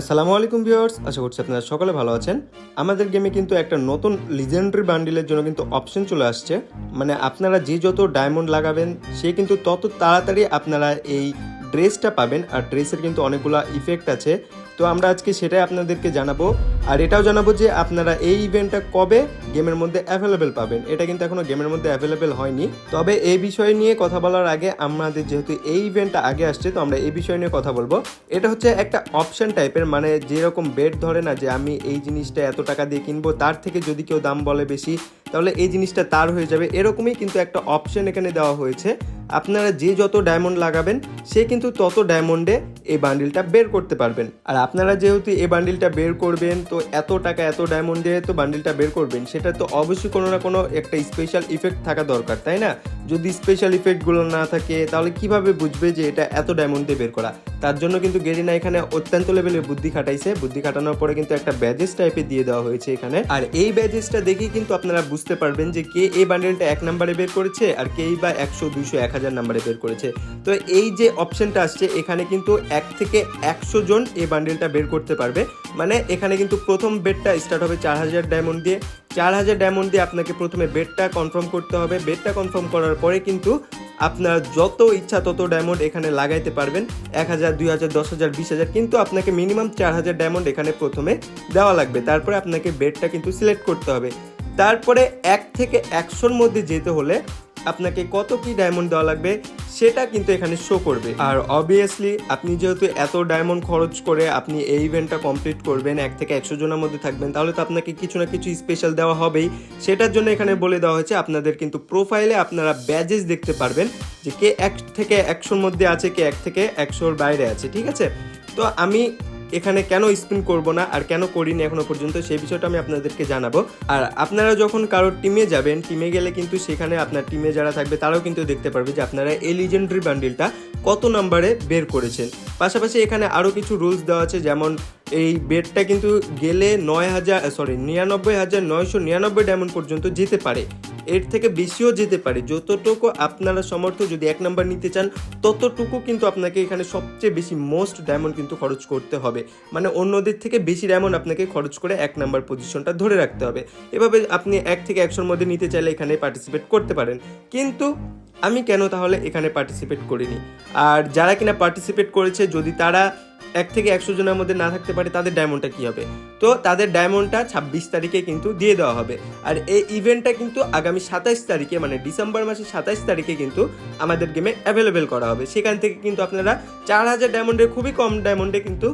আসসালামু আলাইকুম ভিউয়ার্স, আশা করছি আপনারা সকলে ভালো আছেন। আমাদের গেমে কিন্তু একটা নতুন লিজেন্ডারি বান্ডিলের জন্য কিন্তু অপশন চলে আসছে। মানে আপনারা যে যত ডায়মন্ড লাগাবেন, সে কিন্তু তত তাড়াতাড়ি আপনারা এই ড্রেসটা পাবেন আর ড্রেসের কিন্তু অনেকগুলো ইফেক্ট আছে। তো আমরা আজকে সেটাই আপনাদেরকে জানাব। আর এটাও জানাব যে আপনারা এই ইভেন্টটা কবে গেমের মধ্যে অ্যাভেলেবেল পাবেন। এটা কিন্তু এখনও গেমের মধ্যে অ্যাভেলেবেল হয়নি। তবে এই বিষয় নিয়ে কথা বলার আগে আমাদের যেহেতু এই ইভেন্টটা আগে আসছে, তো আমরা এই বিষয় নিয়ে কথা বলব। এটা হচ্ছে একটা অপশন টাইপের মানে যেরকম বেড ধরে না যে আমি এই জিনিসটা এত টাকা দিয়ে কিনবো, তার থেকে যদি কেউ দাম বলে বেশি, তাহলে এই জিনিসটা তার হয়ে যাবে। এরকমই কিন্তু একটা অপশন এখানে দেওয়া হয়েছে। আপনারা যে যত ডায়মন্ড লাগাবেন, সে কিন্তু তত ডায়মন্ডে এই বান্ডিলটা বের করতে পারবেন। আর আপনারা যেহেতু এই বান্ডিলটা বের করবেন, তো এত টাকা, এত ডায়মন্ডে তো বান্ডিলটা বের করবেন, সেটা তো অবশ্যই কোনো না কোনো একটা স্পেশাল ইফেক্ট থাকা দরকার, তাই না? যদি স্পেশাল ইফেক্টগুলো না থাকে, তাহলে কীভাবে বুঝবে যে এটা এত ডায়মন্ড বের করা? তার জন্য কিন্তু গেরিনা এখানে অত্যন্ত লেভেলে বুদ্ধি খাটাইছে। বুদ্ধি খাটানোর পরে কিন্তু একটা ব্যাজেস টাইপের দিয়ে দেওয়া হয়েছে এখানে। আর এই ব্যাজেসটা দেখেই কিন্তু আপনারা বুঝতে পারবেন যে কে এই বান্ডেলটা এক নম্বরে বের করেছে, আর কেই বা একশো দুইশো এক হাজার নাম্বারে বের করেছে। তো এই যে অপশনটা আসছে, এখানে কিন্তু এক থেকে একশো জন এই বান্ডেলটা বের করতে পারবে। মানে এখানে কিন্তু প্রথম বেডটা স্টার্ট হবে চার হাজার ডায়মন্ড দিয়ে। চার হাজার ডায়মন্ড দিয়ে আপনাকে প্রথমে বেডটা কনফার্ম করতে হবে। বেডটা কনফার্ম করার পরে কিন্তু আপনার যত ইচ্ছা তত ডায়মন্ড এখানে লাগাইতে পারবেন। এক হাজার, দুই হাজার, দশ হাজার, বিশ হাজার কিন্তু আপনাকে মিনিমাম চার হাজার ডায়মন্ড এখানে প্রথমে দেওয়া লাগবে। তারপরে আপনাকে বেডটা কিন্তু সিলেক্ট করতে হবে। তারপরে এক থেকে একশোর মধ্যে যেতে হলে আপনাকে কত কি ডায়মন্ড দেওয়া লাগবে, সেটা কিন্তু এখানে শো করবে। আর অবভিয়াসলি আপনি যেহেতু এত ডায়মন্ড খরচ করে আপনি এই ইভেন্টটা কমপ্লিট করবেন, এক থেকে একশো জনের মধ্যে থাকবেন, তাহলে তো আপনাকে কিছু না কিছু স্পেশাল দেওয়া হবেই। সেটার জন্য এখানে বলে দেওয়া হয়েছে, আপনাদের কিন্তু প্রোফাইলে আপনারা ব্যাজেস দেখতে পারবেন যে কে এক থেকে একশোর মধ্যে আছে, কে এক থেকে একশোর বাইরে আছে, ঠিক আছে? তো আমি এখানে কেন স্পিন করব না আর কেন করিনি এখনও পর্যন্ত, সেই বিষয়টা আমি আপনাদেরকে জানাব। আর আপনারা যখন কারোর টিমে যাবেন টিমে গেলে কিন্তু সেখানে আপনার টিমে যারা থাকবে, তারাও কিন্তু দেখতে পারবে যে আপনারা এই লিজেন্ডারি বান্ডিলটা কত নাম্বারে বের করেছেন। পাশাপাশি এখানে আরও কিছু রুলস দেওয়া আছে, যেমন এই বেডটা কিন্তু গেলে নয় হাজার সরি নিরানব্বই হাজার নয়শো নিরানব্বই ডায়মন্ড পর্যন্ত যেতে পারে। এর থেকে বেশিও যেতে পারে। যতটুকু আপনারা সমর্থ যদি এক নাম্বার নিতে চান, ততটুকু কিন্তু আপনাকে এখানে সবচেয়ে বেশি মোস্ট ডায়মন্ড কিন্তু খরচ করতে হবে। মানে অন্যদের থেকে বেশি ডায়মন্ড আপনাকে খরচ করে এক নাম্বার পজিশনটা ধরে রাখতে হবে। এভাবে আপনি এক থেকে একশোর মধ্যে নিতে চাইলে এখানে পার্টিসিপেট করতে পারেন। কিন্তু আমি কেন তাহলে এখানে পার্টিসিপেট করিনি? আর যারা কিনা পার্টিসিপেট করেছে, যদি তারা এক থেকে একশো জনের মধ্যে না থাকতে পারে, তাদের ডায়মন্ডটা কী হবে? তো তাদের ডায়মন্ডটা ছাব্বিশ তারিখে কিন্তু দিয়ে দেওয়া হবে। আর এই ইভেন্টটা কিন্তু আগামী সাতাইশ তারিখে মানে ডিসেম্বর মাসের সাতাইশ তারিখে কিন্তু আমাদের গেমে অ্যাভেলেবেল করা হবে। সেখান থেকে কিন্তু আপনারা চার হাজার ডায়মন্ডের খুবই কম ডায়মন্ডে কিন্তু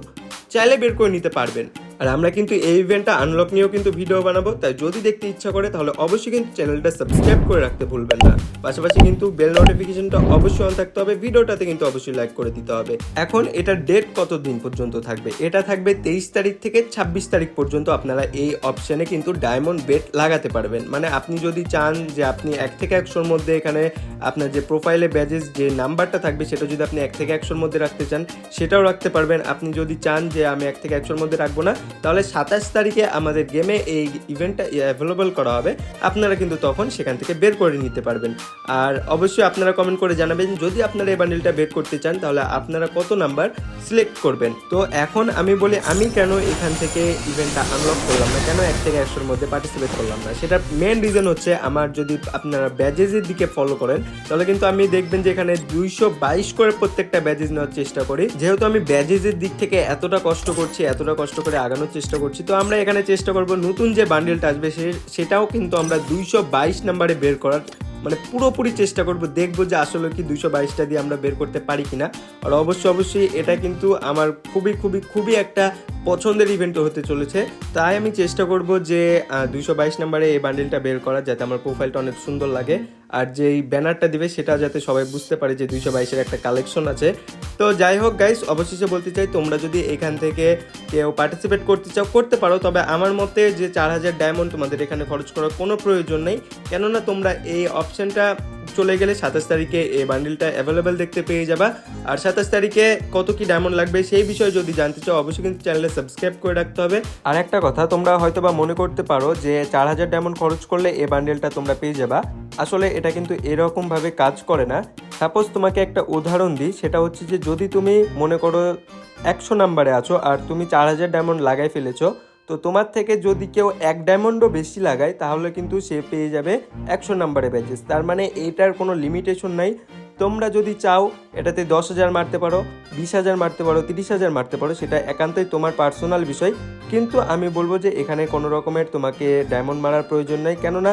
চাইলে বের করে নিতে পারবেন। আর আমরা কিন্তু এই ইভেন্টটা আনলক নিয়েও কিন্তু ভিডিও বানাবো। তাই যদি দেখতে ইচ্ছা করে, তাহলে অবশ্যই কিন্তু চ্যানেলটা সাবস্ক্রাইব করে রাখতে ভুলবেন না। পাশাপাশি কিন্তু বেল নোটিফিকেশনটা অবশ্যই অন থাকতে হবে। ভিডিওটাতে কিন্তু অবশ্যই লাইক করে দিতে হবে। এখন এটার ডেট কত দিন পর্যন্ত থাকবে? এটা থাকবে তেইশ তারিখ থেকে ছাব্বিশ তারিখ পর্যন্ত আপনারা এই অপশনে কিন্তু ডায়মন্ড বেট লাগাতে পারবেন। মানে আপনি যদি চান যে আপনি এক থেকে একশোর মধ্যে এখানে আপনার যে প্রোফাইলে ব্যাজেস যে নাম্বারটা থাকবে, সেটা যদি আপনি এক থেকে একশোর মধ্যে রাখতে চান, সেটাও রাখতে পারবেন। আপনি যদি চান যে আমি এক থেকে একশোর মধ্যে রাখব না তাহলে সাতাশ তারিখে আমাদের গেমে এই ইভেন্টটা অ্যাভেলেবল করা হবে। আপনারা কিন্তু তখন সেখান থেকে বের করে নিতে পারবেন। আর অবশ্যই আপনারা কমেন্ট করে জানাবেন, যদি আপনারা এই বান্ডিলটা বের করতে চান, তাহলে আপনারা কত নাম্বার সিলেক্ট করবেন? তো এখন আমি বলি, আমি কেন এখান থেকে ইভেন্টটা আনলক করলাম না? কেন এক থেকে একশোর মধ্যে পার্টিসিপেট করলাম না? সেটা মেন রিজন হচ্ছে আমার যদি আপনারা ব্যাজেসের দিকে ফলো করেন, তাহলে কিন্তু আমি দেখবেন যে এখানে দুইশো বাইশ করে প্রত্যেকটা ব্যাজেজ নেওয়ার চেষ্টা করি। যেহেতু আমি ব্যাজেজের দিক থেকে এতটা কষ্ট করছি, এতটা কষ্ট করে আগানোর চেষ্টা করছি। তো আমরা এখানে চেষ্টা করব নতুন যে বান্ডেলটা আসবে সে সেটাও কিন্তু আমরা দুইশো বাইশ নাম্বারে বের করার মানে পুরোপুরি চেষ্টা করব। দেখব যে আসলে কি দুইশো বাইশটা দিয়ে আমরা বের করতে পারি কিনা। আর অবশ্যই অবশ্যই এটা কিন্তু আমার খুবই খুবই খুবই একটা পছন্দের ইভেন্ট হতে চলেছে। তাই আমি চেষ্টা করব যে দুইশো বাইশ নাম্বারে এই বান্ডেলটা বের করা যাতে আমার প্রোফাইলটা অনেক সুন্দর লাগে। আর যেই ব্যানারটা দিবে সেটা যাতে সবাই বুঝতে পারে যে দুইশো বাইশের একটা কালেকশন আছে। তো যাই হোক গাইস অবশেষে বলতে চাই, তোমরা যদি এখান থেকে কেউ পার্টিসিপেট করতে চাও, করতে পারো। তবে আমার মতে যে চার হাজার ডায়মন্ড তোমাদের এখানে খরচ করার কোনো প্রয়োজন নেই। কেননা তোমরা এই অপশনটা চলে গেলে সাতাশ তারিখে এই বান্ডিলটা অ্যাভেলেবেল দেখতে পেয়ে যাবা। আর সাতাশ তারিখে কত কি ডায়মন্ড লাগবে সেই বিষয়ে যদি জানতে চাও, অবশ্যই কিন্তু চ্যানেলে সাবস্ক্রাইব করে রাখতে হবে। আর একটা কথা, তোমরা হয়তো বা মনে করতে পারো যে চার হাজার ডায়মন্ড খরচ করলে এই বান্ডিলটা তোমরা পেয়ে যাবা। আসলে এটা কিন্তু এরকমভাবে কাজ করে না। সাপোজ তোমাকে একটা উদাহরণ দিই, সেটা হচ্ছে যে যদি তুমি মনে করো একশো নাম্বারে আছো আর তুমি চার হাজার ডায়মন্ড লাগাই ফেলেছো, তো তোমার থেকে যদি কেউ এক ডায়মন্ডও বেশি লাগায়, তাহলে কিন্তু সে পেয়ে যাবে একশো নাম্বারে ব্যাচেস। তার মানে এটার কোনো লিমিটেশন নাই। তোমরা যদি চাও এটাতে দশ হাজার মারতে পারো, বিশ হাজার মারতে পারো, তিরিশ হাজার মারতে পারো, সেটা একান্তই তোমার পার্সোনাল বিষয়। কিন্তু আমি বলব যে এখানে কোনো রকমের তোমাকে ডায়মন্ড মারার প্রয়োজন নেই। কেননা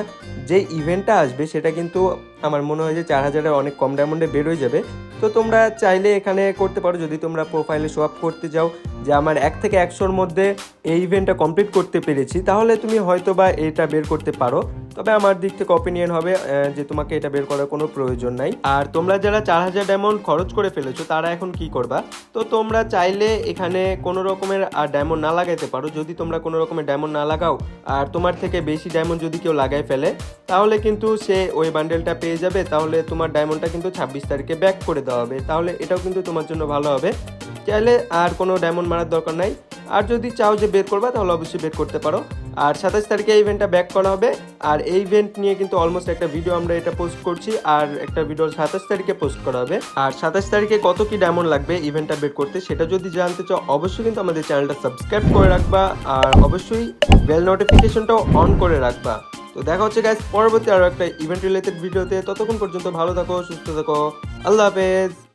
যে ইভেন্টটা আসবে সেটা কিন্তু আমার মনে হয় যে চার হাজারের অনেক কম ডায়মন্ডে বেরোয় যাবে। তো তোমরা চাইলে এখানে করতে পারো। যদি তোমরা প্রোফাইলে শো আপ করতে যাও যে আমার এক থেকে একশোর মধ্যে এই ইভেন্টটা কমপ্লিট করতে পেরেছি, তাহলে তুমি হয়তো বা এটা বের করতে পারো। তবে আমার দিক থেকে অপিনিয়ন হবে যে তোমাকে এটা বের করার কোনো প্রয়োজন নাই। আর তোমরা যারা চার হাজার ডায়মন্ড খরচ করে ফেলেছো, তারা এখন কি করবা? তো তোমরা চাইলে এখানে কোনো রকমের আর ডায়মন্ড না লাগাইতে পারো। যদি তোমরা কোনো রকমের ডায়মন্ড না লাগাও, আর তোমার থেকে বেশি ডায়মন্ড যদি কেউ লাগাই ফেলে, তাহলে কিন্তু সে ওই বান্ডেলটা পেয়ে যাবে। তাহলে তোমার ডায়মন্ডটা কিন্তু ছাব্বিশ তারিখে ব্যাক করে দেওয়া হবে। তাহলে এটাও কিন্তু তোমার জন্য ভালো হবে। চাইলে আর কোনো ডায়মন্ড মারার দরকার নাই। আর যদি চাও যে বের করবা, তাহলে অবশ্যই বের করতে পারো। আর সাতাশ তারিখে এই ইভেন্টটা ব্যাক করা হবে। আর এই ইভেন্ট নিয়ে কিন্তু অলমোস্ট একটা ভিডিও আমরা এটা পোস্ট করছি, আর একটা ভিডিও সাতাশ তারিখে পোস্ট করা হবে। আর সাতাশ তারিখে কত কি ডায়মন্ড লাগবে ইভেন্টটা বের করতে, সেটা যদি জানতে চাও, অবশ্যই কিন্তু আমাদের চ্যানেলটা সাবস্ক্রাইব করে রাখবা, আর অবশ্যই বেল নোটিফিকেশনটাও অন করে রাখবা। তো দেখা হচ্ছে গাইজ পরবর্তী আরও একটা ইভেন্ট রিলেটেড ভিডিওতে ততক্ষণ পর্যন্ত ভালো থাকো, সুস্থ থাকো। আল্লাহ হাফেজ।